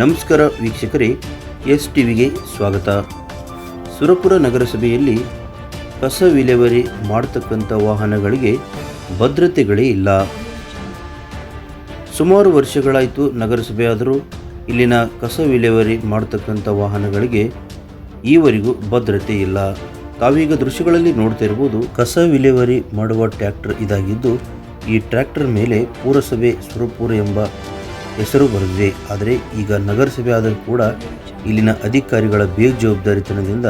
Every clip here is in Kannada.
ನಮಸ್ಕಾರ ವೀಕ್ಷಕರೇ ಎಸ್ ಟಿವಿಗೆ ಸ್ವಾಗತ. ಸುರಪುರ ನಗರಸಭೆಯಲ್ಲಿ ಕಸ ವಿಲೇವಾರಿ ಮಾಡತಕ್ಕಂಥ ವಾಹನಗಳಿಗೆ ಭದ್ರತೆಗಳೇ ಇಲ್ಲ. ಸುಮಾರು ವರ್ಷಗಳಾಯಿತು ನಗರಸಭೆ ಆದರೂ ಇಲ್ಲಿನ ಕಸ ವಿಲೇವಾರಿ ಮಾಡತಕ್ಕಂಥ ವಾಹನಗಳಿಗೆ ಈವರೆಗೂ ಭದ್ರತೆ ಇಲ್ಲ. ತಾವೀಗ ದೃಶ್ಯಗಳಲ್ಲಿ ನೋಡ್ತಾ ಇರ್ಬೋದು ಕಸ ವಿಲೇವರಿ ಮಾಡುವ ಟ್ರ್ಯಾಕ್ಟರ್ ಇದಾಗಿದ್ದು, ಈ ಟ್ರ್ಯಾಕ್ಟರ್ ಮೇಲೆ ಪುರಸಭೆ ಸುರಪುರ ಎಂಬ ಹೆಸರು ಬರೆದಿದೆ. ಆದರೆ ಈಗ ನಗರಸಭೆ ಆದರೂ ಕೂಡ ಇಲ್ಲಿನ ಅಧಿಕಾರಿಗಳ ಬೇಜವಾಬ್ದಾರಿತನದಿಂದ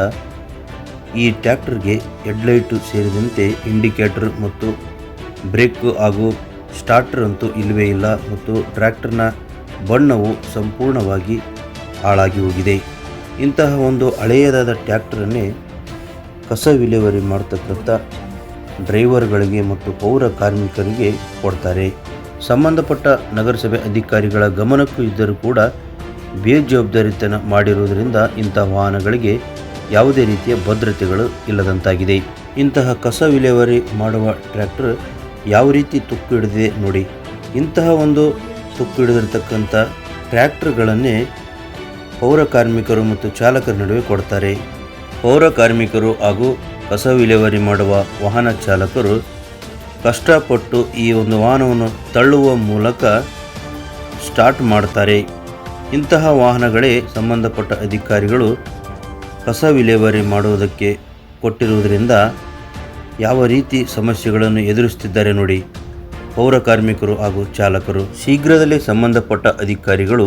ಈ ಟ್ರ್ಯಾಕ್ಟರ್ಗೆ ಹೆಡ್ಲೈಟು ಸೇರಿದಂತೆ ಇಂಡಿಕೇಟರ್ ಮತ್ತು ಬ್ರೇಕ್ ಹಾಗೂ ಸ್ಟಾರ್ಟರ್ ಅಂತೂ ಇಲ್ಲವೇ ಇಲ್ಲ ಮತ್ತು ಟ್ರ್ಯಾಕ್ಟರ್ನ ಬಣ್ಣವು ಸಂಪೂರ್ಣವಾಗಿ ಹಾಳಾಗಿ ಹೋಗಿದೆ. ಇಂತಹ ಒಂದು ಹಳೆಯದಾದ ಟ್ರ್ಯಾಕ್ಟರನ್ನೇ ಕಸ ವಿಲೇವಾರಿ ಮಾಡ್ತಕ್ಕಂಥ ಡ್ರೈವರ್ಗಳಿಗೆ ಮತ್ತು ಪೌರ ಕಾರ್ಮಿಕರಿಗೆ ಕೊಡ್ತಾರೆ. ಸಂಬಂಧಪಟ್ಟ ನಗರಸಭೆ ಅಧಿಕಾರಿಗಳ ಗಮನಕ್ಕೂ ಇದ್ದರೂ ಕೂಡ ಬೇಜವಾಬ್ದಾರಿತನ ಮಾಡಿರುವುದರಿಂದ ಇಂತಹ ವಾಹನಗಳಿಗೆ ಯಾವುದೇ ರೀತಿಯ ಭದ್ರತೆಗಳು ಇಲ್ಲದಂತಾಗಿದೆ. ಇಂತಹ ಕಸ ವಿಲೇವಾರಿ ಮಾಡುವ ಟ್ರ್ಯಾಕ್ಟರ್ ಯಾವ ರೀತಿ ತುಕ್ಕು ಹಿಡಿದಿದೆ ನೋಡಿ. ಇಂತಹ ಒಂದು ತುಕ್ಕು ಹಿಡಿದಿರತಕ್ಕಂಥ ಟ್ರ್ಯಾಕ್ಟರ್ಗಳನ್ನೇ ಪೌರ ಕಾರ್ಮಿಕರು ಮತ್ತು ಚಾಲಕರ ನಡುವೆ ಕೊಡ್ತಾರೆ. ಪೌರ ಕಾರ್ಮಿಕರು ಹಾಗೂ ಕಸ ವಿಲೇವಾರಿ ಮಾಡುವ ವಾಹನ ಚಾಲಕರು ಕಷ್ಟಪಟ್ಟು ಈ ಒಂದು ವಾಹನವನ್ನು ತಳ್ಳುವ ಮೂಲಕ ಸ್ಟಾರ್ಟ್ ಮಾಡ್ತಾರೆ. ಇಂತಹ ವಾಹನಗಳೇ ಸಂಬಂಧಪಟ್ಟ ಅಧಿಕಾರಿಗಳು ಕಸ ವಿಲೇವಾರಿ ಮಾಡುವುದಕ್ಕೆ ಕೊಟ್ಟಿರುವುದರಿಂದ ಯಾವ ರೀತಿ ಸಮಸ್ಯೆಗಳನ್ನು ಎದುರಿಸುತ್ತಿದ್ದಾರೆ ನೋಡಿ. ಪೌರ ಕಾರ್ಮಿಕರು ಹಾಗೂ ಚಾಲಕರು ಶೀಘ್ರದಲ್ಲೇ ಸಂಬಂಧಪಟ್ಟ ಅಧಿಕಾರಿಗಳು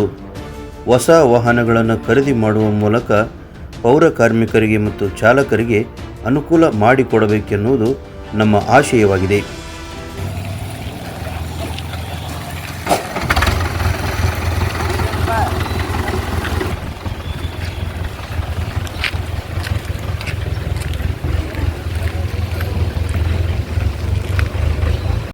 ಹೊಸ ವಾಹನಗಳನ್ನು ಖರೀದಿ ಮಾಡುವ ಮೂಲಕ ಪೌರ ಕಾರ್ಮಿಕರಿಗೆ ಮತ್ತು ಚಾಲಕರಿಗೆ ಅನುಕೂಲ ಮಾಡಿಕೊಡಬೇಕೆನ್ನುವುದು ನಮ್ಮ ಆಶಯವಾಗಿದೆ.